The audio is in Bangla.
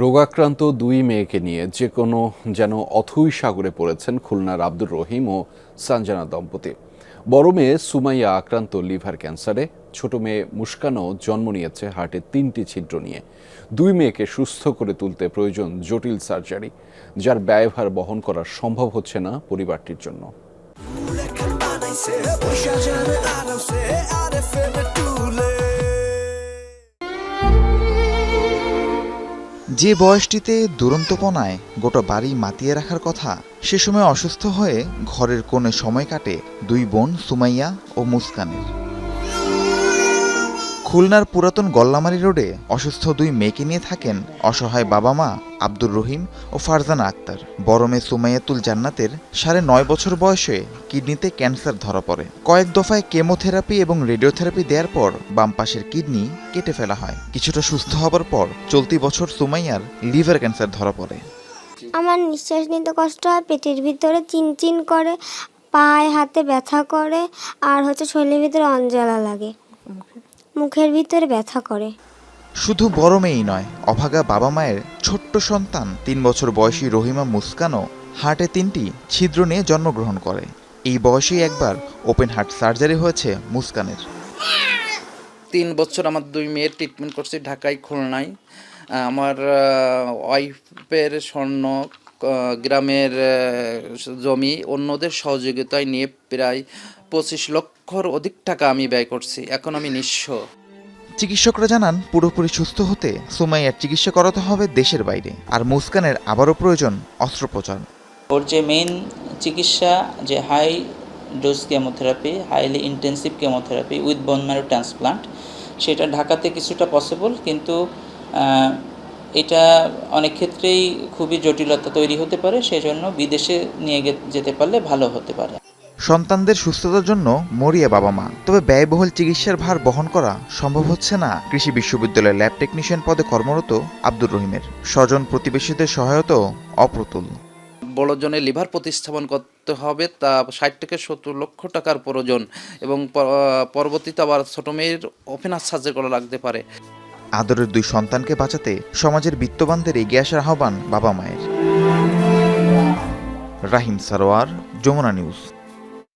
রোগাক্রান্ত দুই মেয়েকে নিয়ে যে কোনো যেন অথই সাগরে পড়েছেন খুলনার আব্দুর রহিম ও সানজানা দম্পতি। বড় মেয়ে সুমাইয়া আক্রান্ত লিভার ক্যান্সারে, ছোট মেয়ে মুস্কানও জন্ম নিয়েছে হার্টের তিনটি ছিদ্র নিয়ে। দুই মেয়েকে সুস্থ করে তুলতে প্রয়োজন জটিল সার্জারি, যার ব্যয়ভার বহন করা সম্ভব হচ্ছে না পরিবারটির জন্য। যে বয়সটিতে দুরন্তপনায় গোটা বাড়ি মাতিয়ে রাখার কথা, সে সময় অসুস্থ হয়ে ঘরের কোণে সময় কাটে দুই বোন সুমাইয়া ও মুস্কানের। খুলনার পুরাতন গল্লামারি রোডে অসুস্থ দুই মেয়েকে নিয়ে থাকেন অসহায় বাবা মা আব্দুর রহিম ও ফারজানা আক্তার। বড় মেয়ে সুমাইয়াতুল জান্নাতের সাড়ে নয় বছর বয়সে কিডনিতে ক্যান্সার ধরা পড়ে। কয়েক দফায় কেমোথেরাপি এবং রেডিওথেরাপি দেওয়ার পর বাম পাশের কিডনি কেটে ফেলা হয়। কিছুটা সুস্থ হবার পর চলতি বছর সুমাইয়ার লিভার ক্যান্সার ধরা পড়ে। আমার নিঃশ্বাস নিতে কষ্ট হয়, পেটের ভিতরে চিনচিন করে, পায়ে হাতে ব্যথা করে, আর হচ্ছে শরীরের ভিতরে অঞ্জলা লাগে। মুখের ভিতরে ব্যথা করে। শুধু বড় মেয়েই নয় অভাগা বাবা মায়ের ছোট্ট সন্তান তিন বছর বয়সী রহিমা মুস্কানও হার্টে তিনটি ছিদ্র নিয়ে জন্মগ্রহণ করে। এই বয়সেই একবার ওপেন হার্ট সার্জারি হয়েছে মুস্কানের। তিন বছর আমার দুই মেয়ের ট্রিটমেন্ট করছি ঢাকায় খুলনায়। আমার ওয়াইফের স্বর্ণ গ্রামের জমি অন্যদের সহযোগিতায় নিয়ে প্রায় পঁচিশ লক্ষর অধিক টাকা আমি ব্যয় করছি। এখন আমি নিঃস্ব। চিকিৎসকরা জানান পুরোপুরি সুস্থ হতে সুমাইয়ার চিকিৎসা করাতে হবে দেশের বাইরে আর মুস্কানের আবারও প্রয়োজন অস্ত্রোপচার। ওর যে মেইন চিকিৎসা যে high dose chemotherapy highly intensive chemotherapy with bone marrow transplant সেটা ঢাকাতে কিছুটা পসিবল কিন্তু এটা অনেক ক্ষেত্রেই খুবই জটিলতা তৈরি হতে পারে সেই জন্য বিদেশে নিয়ে যেতে পারলে ভালো হতে পারে। সন্তানদের সুস্থতার জন্য মরিয়া বাবা মা। তবে ব্যয়বহুল চিকিৎসার ভার বহন করা সম্ভব হচ্ছে না কৃষি বিশ্ববিদ্যালয়ের ল্যাব টেকনিশিয়ান পদে কর্মরত আব্দুর রহিমের। স্বজন প্রতিবেশীদের সহায়তাও অপ্রতুল। বড় জনের লিভার প্রতিস্থাপন করতে হবে তা ষাট থেকে সত্তর লক্ষ টাকার প্রয়োজন এবং পরবর্তীতে আবার ছোট মেয়ের ওপেন সার্জারি করা লাগতে পারে। আদরের দুই সন্তানকে বাঁচাতে সমাজের বিত্তবানদের এগিয়ে আসার আহ্বান বাবা মায়ের। রাহিম সারোয়ার, যমুনা নিউজ।